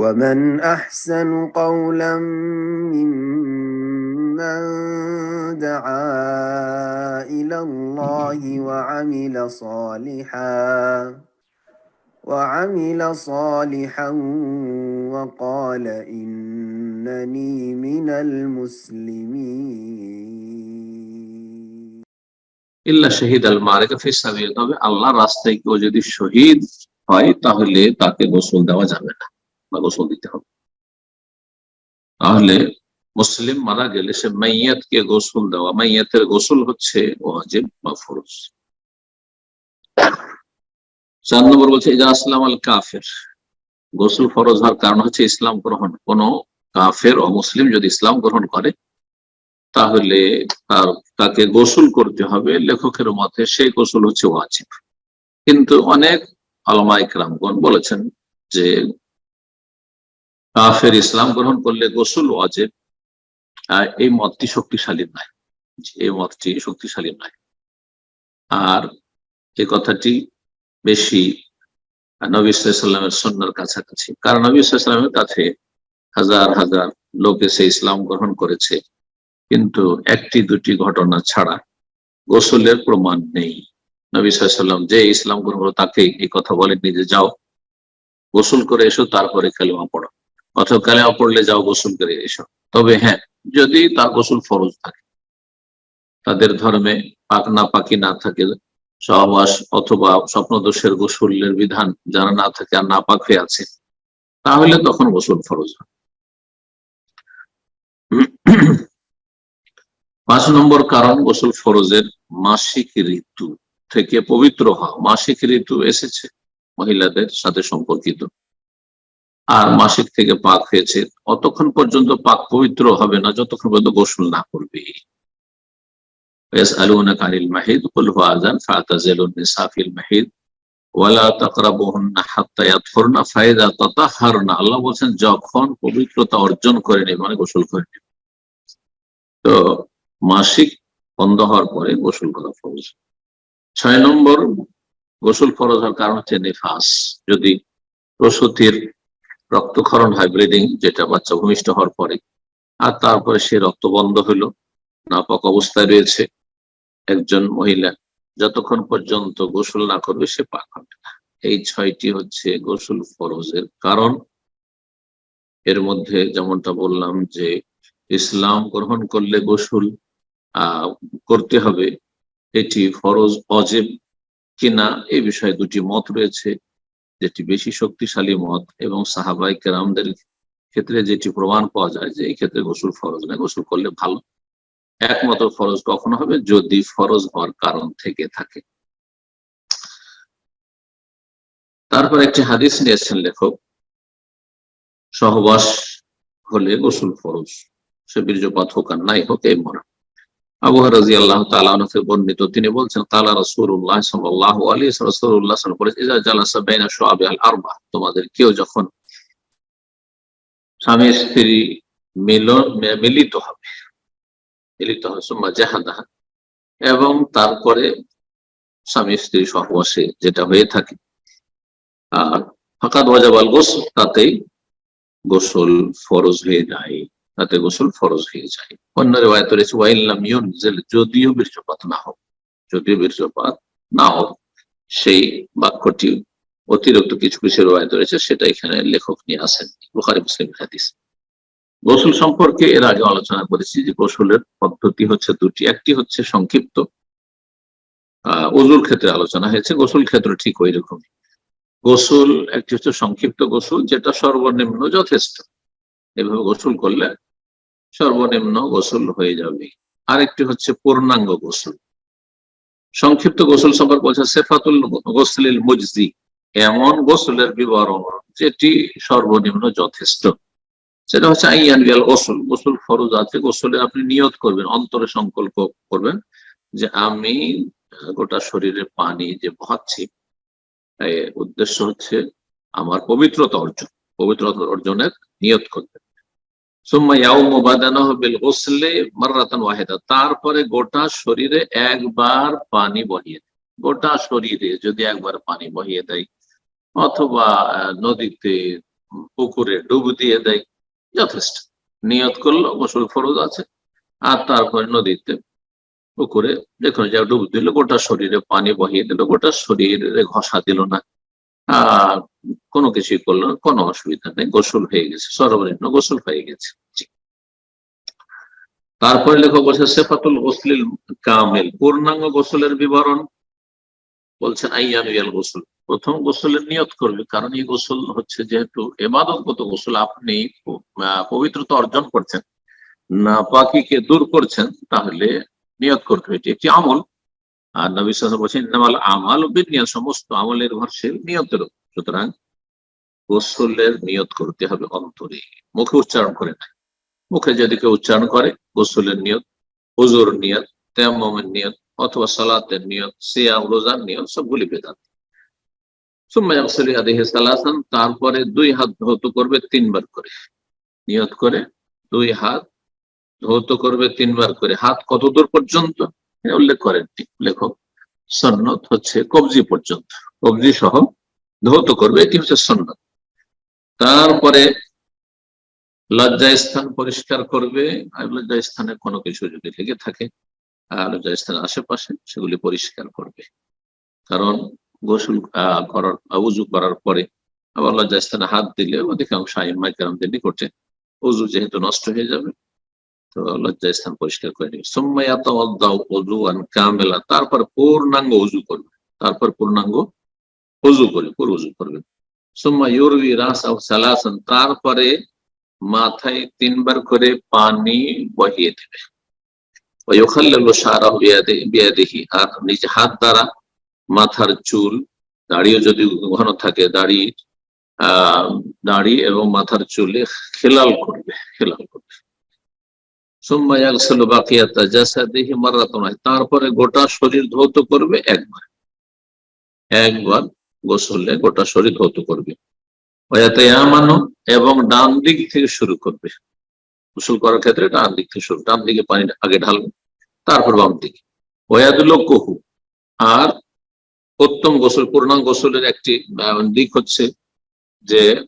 ومن أحسن قولا ممن دعا إلى الله وعمل صالحا وعمل صالحا وقال إنني من المسلمين ইল্লা শহীদ আল মারেকা ফি সাবিল তবে আল্লাহ রাস্তায় কেউ যদি শহীদ হয় তাহলে তাকে গোসল দেওয়া যাবে না বা গোসল দিতে হবে। তাহলে মুসলিম মারা গেলে সে মাইয়াতকে গোসল দেওয়া, মাইয়াতের গোসল হচ্ছে ওয়াজিব বা ফরজ। চার নম্বর বলছে, ইজা আসলাম আল কাফের। গোসল ফরজ হওয়ার কারণ হচ্ছে ইসলাম গ্রহণ। কোন কাফের ও মুসলিম যদি ইসলাম গ্রহণ করে, তাহলে তার, তাকে গোসল করতে হবে। লেখকের মতে সেই গোসল হচ্ছে ওয়াজিব। কিন্তু অনেক আলমা ইকরামগণ বলেছেন যে কাফের ইসলাম গ্রহণ করলে গোসল ওয়াজিব। এই মতটি শক্তিশালী নয়। এই মতটি শক্তিশালী নয়। আর এই কথাটি বেশি নবী সাল্লামের সন্ন্যার কাছাকাছি। কারণ নবী সাল্লামের কাছে হাজার হাজার লোক এসে ইসলাম গ্রহণ করেছে। কিন্তু একটি, দুটি ঘটনা ছাড়া গোসলের প্রমাণ নেই। নবী সাল্লাম যে ইসলাম গ্রহণ তাকে এই কথা বলেননি যে, যাও, গোসল করে এসো, তারপরে খেলোয়া পড়ো। অথবা কালেমা পড়লে যাও গোসল করে এসো। তবে হ্যাঁ যদি তার গোসল ফরজ থাকে, তাদের ধর্মে পাক না পাকি না থাকে, সহবাস অথবা স্বপ্নদোষের গোসলের বিধান যারা না থাকে আর না পাক হয়ে আছে, তাহলে তখন গোসল ফরজ হয় পাঁচ নম্বর কারণ গোসল ফরজের মাসিক ঋতু থেকে পবিত্র হওয়া। মাসিক ঋতু এসেছে মহিলাদের সাথে সম্পর্কিত। আর মাসিক থেকে পাক হয়েছে অতক্ষণ পর্যন্ত পাক পবিত্র হবে না যতক্ষণ পর্যন্ত গোসল না করবে يسألونك عن المحيض قل هو أذان فاعتزلوا النساء في المحيض ولا تقربوهن حتى يطهرن فإذا تطهرن আল্লাহ বলছেন যখন পবিত্রতা অর্জন করে নেবে মানে গোসল করে নেবে তো মাসিক বন্ধ হওয়ার পরে গোসল করা ফরজ ছয় নম্বর গোসল ফরজ হওয়ার কারণ হচ্ছে নিফাস যদি প্রসূতির রক্তক্ষরণ হয় ব্লিডিং, যেটা বাচ্চা ভূমিষ্ঠ হওয়ার পরে। আর তারপরে সে রক্ত বন্ধ হলো নাপাক অবস্থায় রয়েছে একজন মহিলা। যতক্ষণ পর্যন্ত গোসল না করবে, সে পাক হবে না। এই ছয়টি হচ্ছে গোসল ফরজের কারণ। এর মধ্যে যেমনটা বললাম যে, ইসলাম গ্রহণ করলে গোসল করতে হবে। এটি ফরজ, অজেব কিনা এই বিষয়ে দুটি মত রয়েছে। যেটি বেশি শক্তিশালী মত এবং সাহাবাই কেরামদের ক্ষেত্রে যেটি প্রমাণ পাওয়া যায় যে এই ক্ষেত্রে গোসল ফরজ না, গোসল করলে ভালো। একমাত্র ফরজ কখনো হবে যদি ফরজ হওয়ার কারণ থেকে থাকে। তারপর একটি হাদিস নিয়েছেন লেখক, সহবাস হলে গোসল ফরজ, সে বীর্যপাত হোক আর নাই হোক, এই মরা আবু রাজি আল্লাহ তালাকে বর্ণিত, তিনি বলছেন তোমাদের কেউ যখন স্বামী স্ত্রী মিলন মিলিত হবে মিলিত হবে, সুম্মা এবং তারপরে স্বামী স্ত্রী সহবাসে যেটা হয়ে থাকে আর ফাঁকা ওয়াজাবাল গোসল, তাতেই গোসল ফরজ হয়ে যায়। তাতে গোসল ফরজ হয়ে যায়। অন্য রেওয়ায়ত রয়েছে ওয়াইল্লাম ইউনজেল, যদিও বীর্যপাত না হোক, যদিও বীর্যপাত না হোক, সেই বাক্যটি অতিরিক্ত কিছু কিছু রেওয়ায়ত রয়েছে, সেটা এখানে লেখক নিয়ে আসেন বুখারি, মুসলিম হাদিস। গোসল সম্পর্কে এর আগে আলোচনা করেছি যে গোসলের পদ্ধতি হচ্ছে দুটি, একটি হচ্ছে সংক্ষিপ্ত অজুর ক্ষেত্রে আলোচনা হয়েছে, গোসল ক্ষেত্র ঠিক ওই রকমই গোসল, একটি হচ্ছে সংক্ষিপ্ত গোসল, যেটা সর্বনিম্ন যথেষ্ট। এভাবে গোসল করলে সর্বনিম্ন গোসল হয়ে যাবে। আরেকটি হচ্ছে পূর্ণাঙ্গ গোসল। সংক্ষিপ্ত গোসল সম্পর্কে বলছে, সেফাতুল গোসলিল মুজজি, এমন গোসলের বিবরণ যেটি সর্বনিম্ন যথেষ্ট। সেটা হচ্ছে আইয়ান বিয়াল গোসল। গোসল ফরজ আছে, গোসলে আপনি নিয়ত করবেন, অন্তরে সংকল্প করবেন যে আমি গোটা শরীরে পানি যে বহাচ্ছি উদ্দেশ্য হচ্ছে আমার পবিত্রতা অর্জন। পবিত্রতা অর্জনের নিয়ত করবেন তারপরে গোটা শরীরে একবার পানি বহিয়ে গোটা শরীরে যদি একবার পানি বহিয়ে দেয়, অথবা নদীতে, পুকুরে ডুব দিয়ে দেয়, যথেষ্ট। নিয়ত করল, গোসল ফরজ আছে। আর তারপরে নদীতে, পুকুরে যেখানে যা ডুব দিল, গোটা শরীরে পানি বহিয়ে দিল। গোটা শরীরে ঘষা দিল না। কোনো কিছুই করল কোনো অসুবিধা নেই, গোসল হয়ে গেছে, সর্বনিম্ন গোসল হয়ে গেছে তারপরে লেখক বলছে, সেফাতুল গোসলিল কামেল পূর্ণাঙ্গ গোসলের বিবরণ। বলছেন আইয়ানুয়াল গোসল প্রথম গোসলের নিয়ত করবে, কারণ এই গোসল হচ্ছে যেহেতু এবাদতগত গোসল, আপনি পবিত্রতা অর্জন করছেন না পাখিকে দূর করছেন, তাহলে নিয়ত করতে হবে, এটি একটি আমল। আর নবী সাল বলছেন নামাল আমাল বিনিয়োগ সমস্ত আমলের ভরসের নিয়তের। সুতরাং গোসলের নিয়ত করতে হবে অন্তরে, মুখে উচ্চারণ করে না মুখে যদি কেউ উচ্চারণ করে, গোসলের নিয়ত, হুজুর নিয়ত তেমমের নিয়ত, অথবা সালাতের নিয়ত, সিয়াম, রোজার নিয়ত, সবগুলি বেদাত। তারপরে দুই হাত ধৌত করবে তিনবার করে। নিয়ত করে দুই হাত ধৌত করবে তিনবার করে। হাত কত দূর পর্যন্ত? উল্লেখ করেন লেখক সন্নত হচ্ছে কবজি পর্যন্ত। কবজি সহ ধৌত করবে, এটি হচ্ছে সন্নত তারপরে লজ্জা স্থান পরিষ্কার করবে, আর লজ্জা স্থানে কোনো কিছু যদি লেগে থাকে, আর লজ্জা স্থানের আশেপাশে সেগুলি পরিষ্কার করবে। কারণ গোসল করার উজু করার পরে আবার লজ্জা স্থানে হাত দিলে অধিকাংশ আইমাইকারদের নিকটে উজু যেহেতু নষ্ট হয়ে যাবে তো লজ্জা স্থান পরিষ্কার করে নিবে অজু আন কামেলা, তারপর পূর্ণাঙ্গ উজু করবে। তারপর পূর্ণাঙ্গ উজু করে পুর উজু করবে। সোম্মা ইউরবি রাস সালাসান, তারপরে মাথায় তিনবার করে পানি বহিয়ে দেবে। আর নিজ হাত দ্বারা মাথার চুল, দাড়িও যদি ঘন থাকে, দাড়ি, আহ, দাড়ি এবং মাথার চুলে খেলাল করবে, খেলাল। তারপরে গোটা শরীর ধৌত করবে একবার। একবার গোসলে গোটা শরীর ধৌত করবে। ওয়াতায়ামানু এবং ডান দিক থেকে শুরু করবে। গোসল করার ক্ষেত্রে ডান দিক থেকে শুরু। ডান দিকে পানি আগে ঢালবে, তারপর বাম দিকে। ওয়াদুল কহু আর উত্তম গোসল, পূর্ণাঙ্গ গোসলের একটি দিক হচ্ছে যে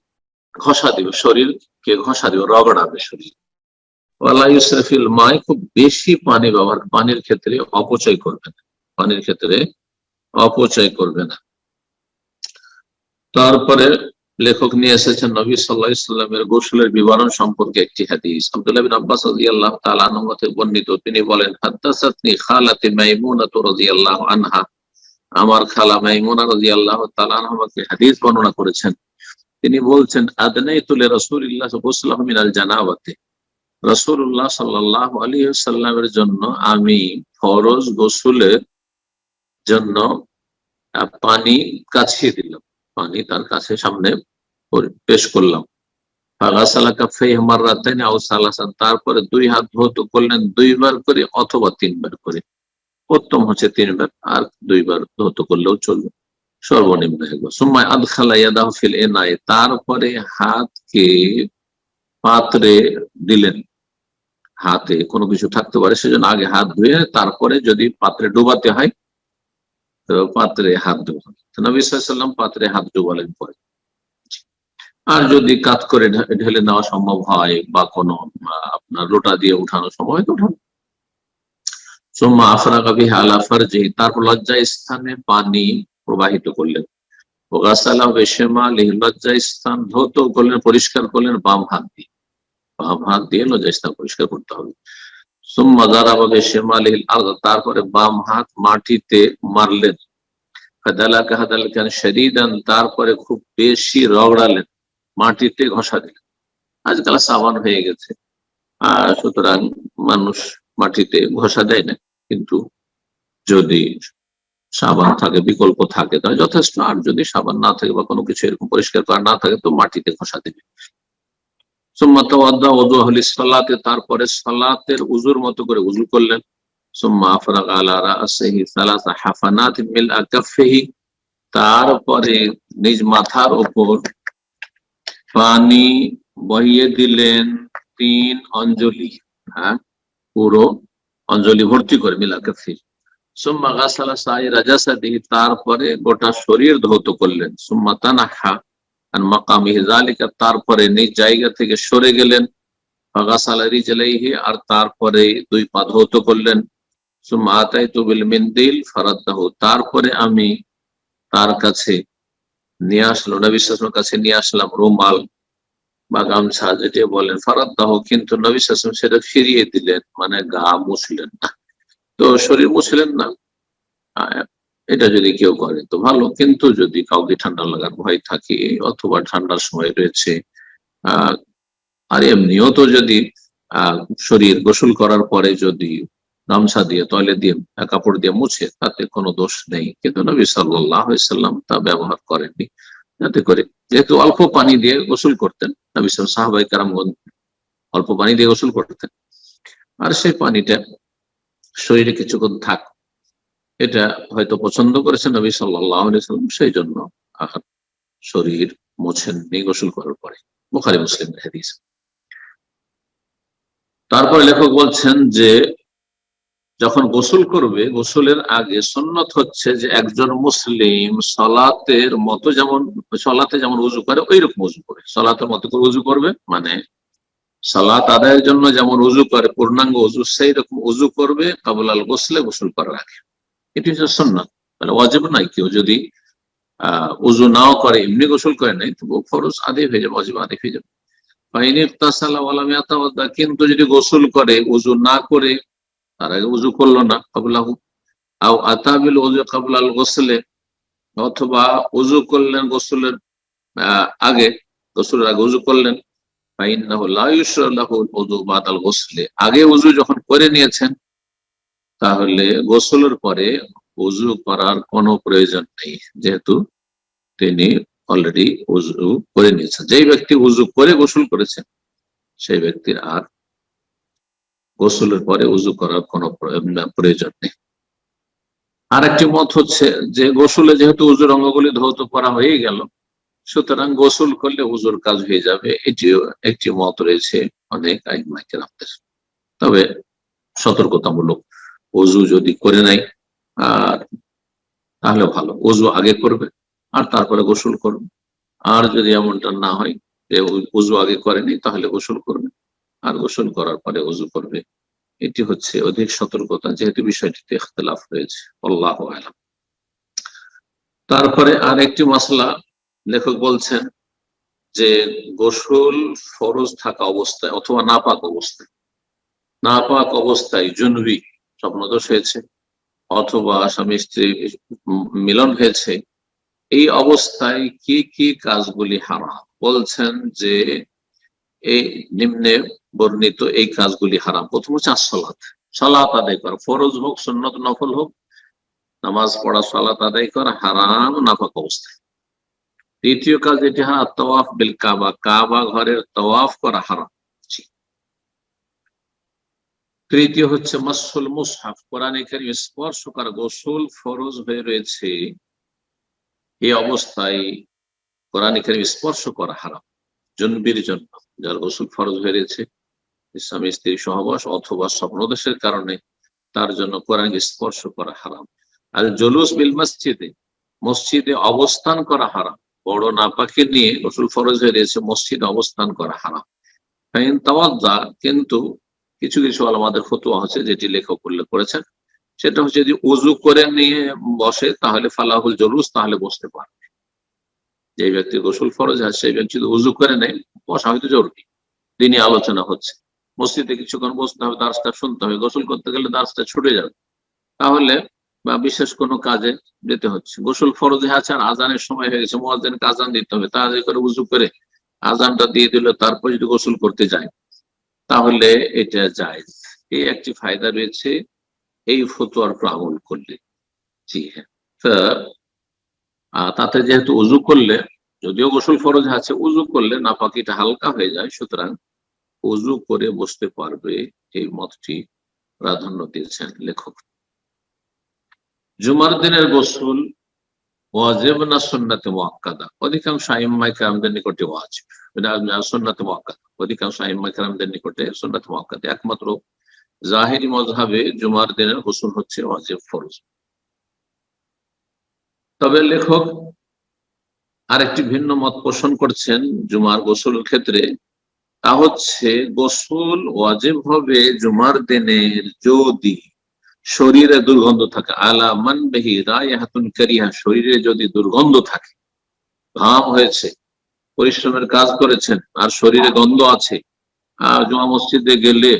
ঘষা দিবে, শরীরকে ঘষা দিবে, রগড়াবে শরীর। ওয়ালা ইউসরাফিল মায় খুব বেশি পানি ব্যবহার, পানির ক্ষেত্রে অপচয় করবে না। পানির ক্ষেত্রে অপচয় করবে না। তারপরে লেখক নিয়ে এসেছেন নবী সাল্লাহ ইসলামের গোসলের বিবরণ সম্পর্কে একটি হাদিস। আব্দুল্লাহ বিন আব্বাস রাদিয়াল্লাহু তাআলা আনহু বর্ণিত, তিনি বলেন হাদ্দাসাতনি খালাতি মাইমুনা রাদিয়াল্লাহু আনহা। আমার খালা মাইমুনা রাদিয়াল্লাহু তাআলা আনহা আমাকে হাদিস বর্ণনা করেছেন। তিনি বলছেন আদনাইতুল রাসূলিল্লাহ গোসলাহ মিনাল জানাবাতে রাসূলুল্লাহ সাল্লাল্লাহু আলাইহি সাল্লামের জন্য আমি ফরজ গোসুলের জন্য পানি কাছিয়ে দিলাম। পানি তার কাছে সামনে পেশ করলাম। তারপরে দুই হাত ধৌত করলেন দুইবার করে অথবা তিনবার করে। উত্তম হচ্ছে তিনবার, আর দুইবার ধৌত করলেও চলবে। সর্বনিম্ন সুম্মায় আদখালা ফিল এনাই তারপরে হাতকে পাত্রে দিলেন। হাতে কোনো কিছু থাকতে পারে, সেজন্য আগে হাত ধুয়ে তারপরে যদি পাত্রে ডুবাতে হয়, তো পাত্রে হাত ডুবান পাত্রে হাত ডুবালেন পরে। আর যদি কাত করে ঢেলে নেওয়া সম্ভব হয় বা কোনো আপনার লোটা দিয়ে উঠানো সম্ভব হয়, তো উঠান। সোম্মা আফরাকা বিহা আলা ফারজিহি, তারপর লজ্জা স্থানে পানি প্রবাহিত করলেন। ওগাসালা বেশেমা লজ্জা স্থান ধৌত করলেন, পরিষ্কার করলেন বাম হাত দিয়ে। হাত দিয়ে লজ্জা স্থান পরিষ্কার করতে হবে। সুম্মা দারাবা বেশেমা লিহিল আরদ, তারপরে বাম হাত মাটিতে মারলেন। হাদালাকা হাদালাকান তারপরে খুব বেশি রগড়ালেন, মাটিতে ঘষা দিলেন। আজকাল সাবান হয়ে গেছে। আর সুতরাং মানুষ মাটিতে ঘষা দেয় না। কিন্তু যদি সাবান থাকে, বিকল্প থাকে, তাহলে যথেষ্ট। আর যদি সাবান না থাকে বা কোনো কিছু এরকম পরিষ্কার করা না থাকে, তো মাটিতে ঘষা দেবে সুম্মা তাওয়াদ্দা ওযু আহলি সালাতে তারপরে সালাতের উজুর মতো করে উজু করলেন। তারপরে নিজ মাথার উপর পানি বহিয়ে দিলেন তিন অঞ্জলি হ্যাঁ পুরো অঞ্জলি ভর্তি করে মিল আকাফি। সুম্মা গাসালা সাই রাজাসাদিহি তারপরে গোটা শরীর ধৌত করলেন। সুম্মা তানাহা আর মাকামি জালিকা তারপরে নিজ জায়গা থেকে সরে গেলেন। ফাগাসালারি জেলাইহি আর তারপরে দুই পা ধৌত করলেন। সুম্মা আতাইতু বিল মিনদিল তারপরে আমি তার কাছে নিয়ে আসলো, নবী কাছে নিয়ে আসলাম রুমাল বা গামছা, যেটি বলেন ফারাদ্দাহ। কিন্তু নবী সেটা ফিরিয়ে দিলেন মানে গা মুছলেন না। তো শরীর মুছলেন না। এটা যদি কেউ করে, তো ভালো। কিন্তু যদি কাউকে ঠান্ডা লাগার ভয় থাকে অথবা ঠান্ডার সময় রয়েছে আর এমনিও তো যদি শরীর গোসল করার পরে যদি গামছা দিয়ে, তলে দিয়ে, কাপড় দিয়ে মুছে, তাতে কোনো দোষ নেই। কিন্তু নবী সাল্লাহ সাল্লাম তা ব্যবহার করেননি। যাতে করে যেহেতু অল্প পানি দিয়ে গোসল করতেন, নবী সাহাবাই কারামগঞ্জ অল্প পানি দিয়ে গোসল করতেন। আর সেই পানিটা শরীরে কিছুক্ষণ থাক এটা হয়তো পছন্দ করেছেন নবী সাল্লাম সেই জন্য আহ, শরীর মোছেন গোসল করার পরে। বুখারি মুসলিম হাদিস। তারপরে লেখক বলছেন যে যখন গোসল করবে গোসলের আগে সন্ন্যত হচ্ছে যে একজন মুসলিম সলাতের মতো যেমন সলাতে যেমন উজু করে ওই রকম উজু করে। সলাতের মতো করে উজু করবে মানে সালাত আদায়ের জন্য যেমন উজু করে পূর্ণাঙ্গ উজু সেই রকম উজু করবে কাবুলাল গোসলে গোসল করার আগে। এটি হচ্ছে সন্ন্যত মানে অজেব নাই কেউ যদি আহ উজু নাও করে, এমনি গোসল করে নাই তবু ফরজ আদি হয়ে যাবে অজেব আদি হয়ে যাবে। কিন্তু যদি গোসল করে উজু না করে, তার আগে উজু করল না, কাবুলাহু। আও আতাবিল উজু কাবুলাল গোসলে, অথবা উজু করলেন গোসলের আগে গোসলের আগে উজু করলেন। আগে উজু যখন করে নিয়েছেন তাহলে গোসলের পরে উজু করার কোনো প্রয়োজন নেই, যেহেতু তিনি অলরেডি উজু করে নিয়েছেন। যেই ব্যক্তি উজু করে গোসল করেছেন, সেই ব্যক্তির আর গোসলের পরে উজু করার কোনো প্র- প্রয়োজন নেই। আর একটি মত হচ্ছে যে গোসলে যেহেতু উজুর অঙ্গগুলি ধৌত করা হয়ে গেল, সুতরাং গোসল করলে উজুর কাজ হয়ে যাবে, এটিও একটি মত রয়েছে অনেক আইনমাইকে রাখতে তবে সতর্কতামূলক উজু যদি করে নাই আর তাহলে ভালো। উজু আগে করবে আর তারপরে গোসল করবে। আর যদি এমনটা না হয় যে উজু আগে করেনি তাহলে গোসল করবে। আর গোসল করার পরে উজু করবে। এটি হচ্ছে অধিক সতর্কতা, যেহেতু বিষয়টিতে ইখতলাফ রয়েছে। আল্লাহ আলাম। তারপরে আর একটি মশলা লেখক বলছেন যে গোসল ফরজ থাকা অবস্থায় অথবা নাপাক অবস্থায়। নাপাক অবস্থায় জুনবি স্বপ্নদোষ হয়েছে, অথবা স্বামী স্ত্রী মিলন হয়েছে, এই অবস্থায় কি কি কাজগুলি হারাম? বলছেন যে এই নিম্নে বর্ণিত এই কাজগুলি হারাম। প্রথম হচ্ছে আসলাত সালাত আদায় করা। ফরজ হোক, সুন্নত নফল হোক, নামাজ পড়া, সালাত আদায় করা হারাম, নাফাক অবস্থায়। দ্বিতীয় কাজ এটি হারাম। তওয়াফ বিল কাবা। কাবা ঘরের তওয়াফ করা হারাম। তৃতীয় হচ্ছে মাসুল মুসহাফ। কোরআন কারীম স্পর্শ করা গোসল ফরজ হয়ে রয়েছে। এই অবস্থায় কোরআন কারীম স্পর্শ করা হারাম। জন্মের জন্য যার গোসল ফরজ হয়ে রয়েছে স্বামী, স্ত্রী সহবাস অথবা স্বপ্নদেশের কারণে তার জন্য কোরআন স্পর্শ করা হারাম। আর জলুস বিল মসজিদে মসজিদে অবস্থান করা হারাম। বড় নাপাকে নিয়ে গোসল ফরজ হয়ে রয়েছে, মসজিদে অবস্থান করা হারাম। কিন্তু কিছু কিছু আমাদের ফতুয়া হচ্ছে, যেটি লেখক উল্লেখ করেছেন। সেটা হচ্ছে যদি উজু করে নিয়ে বসে, তাহলে ফালাহুল জলুস, তাহলে বসতে পারবে। যে ব্যক্তি গোসল ফরজ আছে সেই ব্যক্তি যদি উজু করে নেয়, বসা হয়তো জরুরি। দিনই আলোচনা হচ্ছে। মসজিদে কিছুক্ষণ বসতে হবে, দার্সটা শুনতে হবে। গোসল করতে গেলে দার্সটা ছুটে যাবে। তাহলে বা বিশেষ কোনো কাজে যেতে হচ্ছে। গোসল ফরজে আছে আর আজানের সময় হয়ে গেছে। মহাজনকে আজান দিতে হবে। তাড়াতাড়ি করে উজু করে আজানটা দিয়ে দিল তারপর যদি গোসল করতে যায় তাহলে এটা যায় এই একটি ফায়দা রয়েছে, এই ফতুয়ার আমল করলে। জি হ্যাঁ। তাতে যেহেতু উজু করলে, যদিও গোসল ফরজ আছে উজু করলে নাপাকিটা হালকা হয়ে যায়, সুতরাং উজু করে বসতে পারবে এই মতটি প্রাধান্য দিয়েছেন লেখক। জুমার দিনের গোসল না নিকটে একমাত্র জাহেরি মজহাবে জুমার দিনের গোসল হচ্ছে ওয়াজিব ফরজ। তবে লেখক আরেকটি ভিন্ন মত পোষণ করছেন জুমার গোসল ক্ষেত্রে। তা হচ্ছে, গোসল ওয়াজিব হবে জুমার দিনের যদি শরীরে দুর্গন্ধ থাকে। আলা মান বেহি রায় হাতুন কারিহা, শরীরে যদি দুর্গন্ধ থাকে, ঘাম হয়েছে, পরিশ্রমের কাজ করেছেন, আর শরীরে গন্ধ আছে আহ জুমা মসজিদে গেলে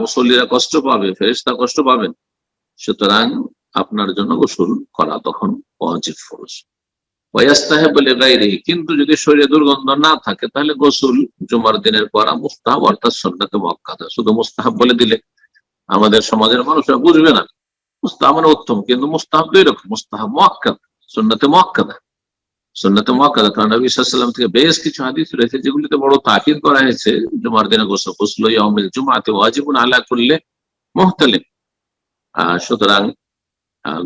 মুসল্লিরা কষ্ট পাবে ফেরেস্তা কষ্ট পাবেন, সুতরাং আপনার জন্য গোসল করা তখন ওয়াজিব ফরজ। ওয়াস্তাহে বলে গাইরে কিন্তু যদি শরীরে দুর্গন্ধ না থাকে, তাহলে গোসল জুমার দিনের করা মুস্তাহাব অর্থাৎ সন্ন্যতে মক্কাদা শুধু মুস্তাহাব বলে দিলে। আমাদের সমাজের মানুষরা বুঝবে না। মুস্তাহাব মানে উত্তম, কিন্তু মুস্তাহাব দুই রকম। মুস্তাহাব মক্কাদ সন্ন্যতে মক্কাদা সন্ন্যতে মক্কাদা কারণ নবী সাল্লাম থেকে বেশ কিছু হাদিস রয়েছে, যেগুলিতে বড় তাকিদ করা হয়েছে। জুমার দিনে গোসল গোসল জুমাতে ওয়াজিবুন আলা করলে মুহতালিম। সুতরাং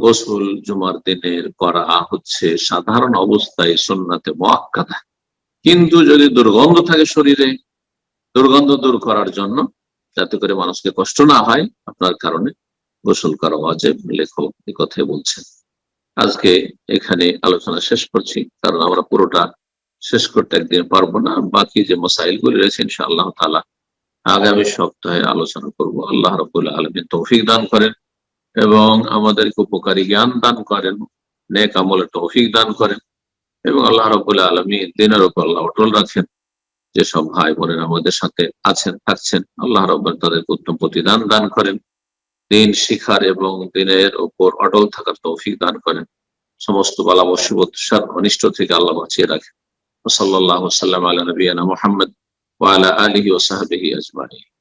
গোসল জুমার দিনের করা হচ্ছে সাধারণ অবস্থায় সুন্নাতে মোয়াক্কাদা। কিন্তু যদি দুর্গন্ধ থাকে শরীরে, দুর্গন্ধ দূর করার জন্য যাতে করে মানুষকে কষ্ট না হয়, আপনার কারণে গোসল করা অজেব লেখক এই কথাই বলছেন। আজকে এখানে আলোচনা শেষ করছি, কারণ আমরা পুরোটা শেষ করতে একদিন পারব না। বাকি যে মসাইল গুলি রয়েছে, ইনশাআল্লাহ তালা আগামী সপ্তাহে আলোচনা করব। আল্লাহ রবুল্লাহ আলমিন তৌফিক দান করেন এবং আমাদেরকে উপকারী জ্ঞান দান করেন, নেক আমলে তৌফিক দান করেন এবং আল্লাহ রবুল্লাহ আলমী দিনের উপর আল্লাহ অটল রাখেন। যেসব ভাই বোনের আমাদের সাথে আছেন, থাকছেন, আল্লাহ রব্বান তাদের উত্তম প্রতিদান দান করেন। দিন শিখার এবং দিনের ওপর অটল থাকার তৌফিক দান করেন। সমস্ত বালা মুসিবত অনিষ্ট থেকে আল্লাহ বাঁচিয়ে রাখেন। সাল্লাহ সাল্লাম আলা নবীনা মোহাম্মদ ওয়ালা আলহি ও সাহাবিহি আজমাই